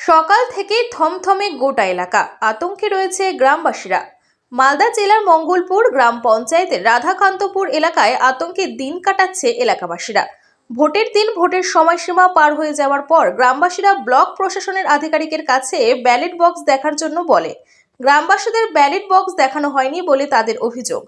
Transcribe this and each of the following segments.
সকাল থেকে থমথমে গোটা এলাকা। আতঙ্কে রয়েছে গ্রামবাসীরা। মালদা জেলার মঙ্গলপুর গ্রাম পঞ্চায়েতের রাধাকান্তপুর এলাকায় আতঙ্কে দিন কাটাচ্ছে এলাকাবাসীরা। ভোটের দিন ভোটের সময়সীমা পার হয়ে যাওয়ার পর গ্রামবাসীরা ব্লক প্রশাসনের আধিকারিকের কাছে ব্যালট বক্স দেখার জন্য বলে। গ্রামবাসীদের ব্যালট বক্স দেখানো হয়নি বলে তাদের অভিযোগ।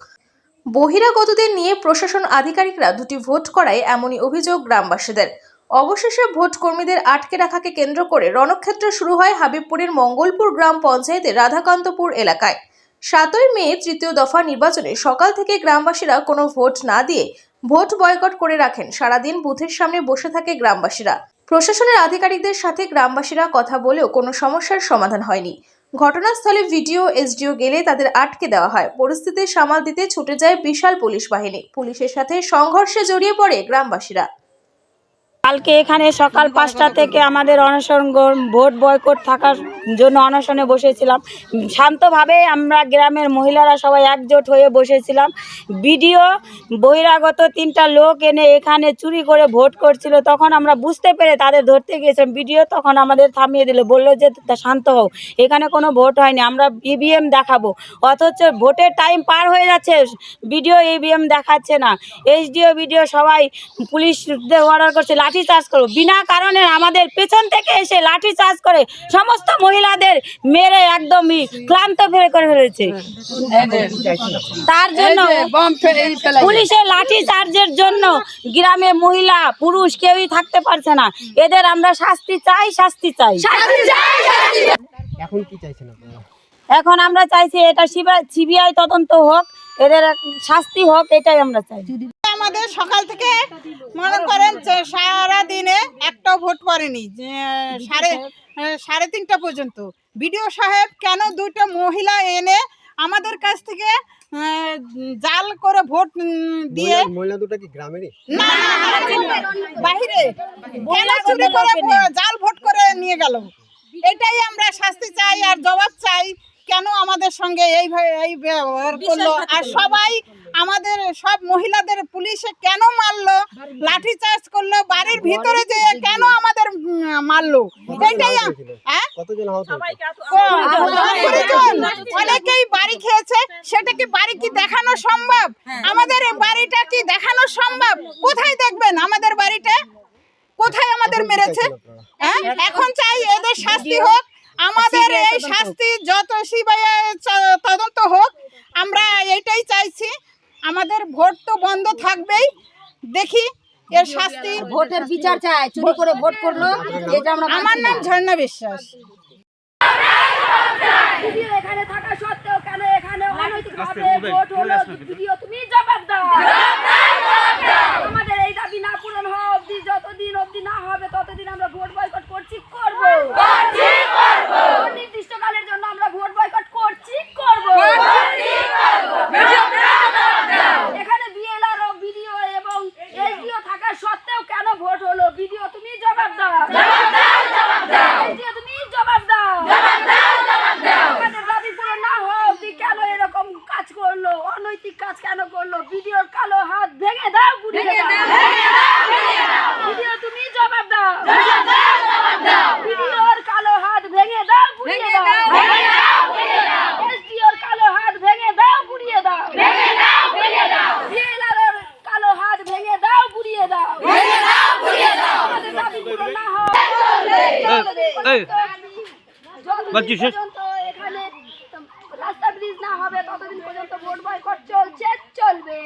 বহিরাগতদের নিয়ে প্রশাসন আধিকারিকরা দুটি ভোট করায় এমনই অভিযোগ গ্রামবাসীদের। অবশেষে ভোট কর্মীদের আটকে রাখাকে কেন্দ্র করে রণক্ষেত্র শুরু হয় হাবিবপুরের মঙ্গলপুর গ্রাম পঞ্চায়েতের রাধাকান্তপুর এলাকায়। সাতই মে, তৃতীয় দফা নির্বাচনে সকাল থেকে গ্রামবাসীরা কোনো ভোট না দিয়ে ভোট বয়কট করে রাখেন। সারাদিন বুথের সামনে বসে থাকে গ্রামবাসীরা। প্রশাসনের আধিকারিকদের সাথে গ্রামবাসীরা কথা বলেও কোনো সমস্যার সমাধান হয়নি। ঘটনাস্থলে ভিডিও, এসডিও গেলে তাদের আটকে দেওয়া হয়। পরিস্থিতি সামাল দিতে ছুটে যায় বিশাল পুলিশ বাহিনী। পুলিশের সাথে সংঘর্ষে জড়িয়ে পড়ে গ্রামবাসীরা। কালকে এখানে সকাল পাঁচটা থেকে আমাদের অনশন ভোট বয়কট থাকার জন্য অনশনে বসেছিলাম। শান্তভাবে আমরা গ্রামের মহিলারা সবাই একজোট হয়ে বসেছিলাম। বিডিও বহিরাগত তিনটা লোক এনে এখানে চুরি করে ভোট করছিল। তখন আমরা বুঝতে পেরে তাদের ধরতে গিয়েছিলাম। বিডিও তখন আমাদের থামিয়ে দিল। বলল যে শান্ত হও। এখানে কোনো ভোট হয়নি। আমরা ইভিএম দেখাবো। অথচ ভোটের টাইম পার হয়ে যাচ্ছে। বিডিও ইভিএম দেখাচ্ছে না। এইচডিও, বিডিও সবাই পুলিশদের অর্ডার করছে। লাঠি চার্জ করো বিনা কারণে আমাদের পেছন থেকে এসে লাঠি চার্জ করে সমস্ত মহিলাদের মেরে একদমই ক্লান্ত ফেলে করে ফেলেছে। তার জন্য পুলিশের লাঠি চার্জের জন্য গ্রামে মহিলা পুরুষ কেউই থাকতে পারছে না। এদের আমরা শাস্তি চাই শাস্তি চাই। এখন কি চাইছেন আপনারা? এখন আমরা চাইছি এটা সিবিআই তদন্ত হোক এদের শাস্তি হোক এটাই আমরা চাই। আমাদের সকাল থেকে মনে করেন যে সারা দিনে একটাও ভোট পড়েনি সাড়ে সাড়ে তিনটা পর্যন্ত। বিডিও সাহেব কেন দুইটা মহিলা এনে আমাদের কাছ থেকে জাল করে ভোট দিয়ে মহিলা- দুটো কি গ্রামেরই? না বাহিরে। কেন চুরি করে জাল ভোট করে নিয়ে গেল? এটাই আমরা শাস্তি চাই আর জবাব চাই কেন আমাদের সঙ্গে এইভাবে এই ব্যবহার করল। আর সবাই আমাদের সব মহিলাদের পুলিশে কেন মারলো? লাঠি চার্জ করল বাড়ির ভিতরে যে কেন আমাদের মারলো? এটাই হ্যাঁ? অনেকেই বাড়ি খেয়েছে। সেটা কি বাড়ি কি দেখানো সম্ভব? আমাদের বাড়িটা কি দেখানো সম্ভব? কোথায় দেখবেন আমাদের বাড়িটা? কোথায় আমাদের মেরেছে? হ্যাঁ? এখন চাই এদের শাস্তি হোক। আমাদের এই শাস্তি যত সিবিআই তদন্ত হোক আমরা এটাই চাইছি আমাদের ভোট তো বন্ধ থাকবেই। দেখি এর শাস্তি। ভোটের বিচার চায় চুরি করে ভোট করল এটা আমরা আমার নাম ঝর্ণা বিশ্বাস। এখানে থাকা সত্ত্বেও কেন এখানে অনৈতিকভাবে ভোট হলো? তুমি জবাব বলছি রাস্তা ব্রিজ না হবে ততদিন পর্যন্ত ভোট বয়কট চলছে চলবে।